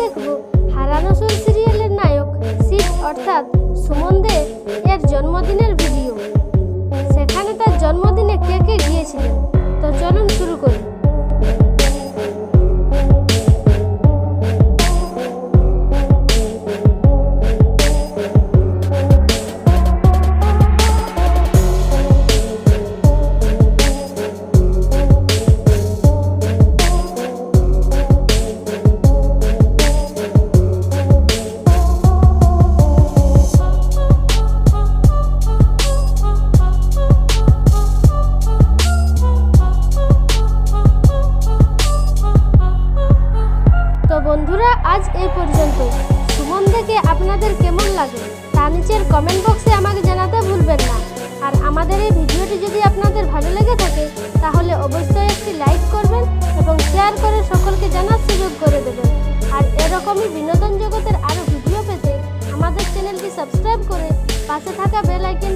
দেখব হারানো সোল সিরিয়ালের নায়ক শিব অর্থাৎ সুমন দে এর জন্মদিনের ভিডিও। সেখানে তার জন্মদিনে কে কে গিয়েছিলেন? আজ এই পর্যন্ত। সুমন দেখে আপনাদের কেমন লাগে, তা নিচের কমেন্ট বক্সে আমাকে জানাতে ভুলবেন না। আর আমাদের এই ভিডিওটি যদি আপনাদের ভালো লেগে থাকে, তাহলে অবশ্যই একটি লাইক করবেন এবং শেয়ার করে সকলকে জানার সুযোগ করে দেবেন। আর এরকমই বিনোদন জগতের আরও ভিডিও পেতে আমাদের চ্যানেলটি সাবস্ক্রাইব করে পাশে থাকা বেল আইকনটি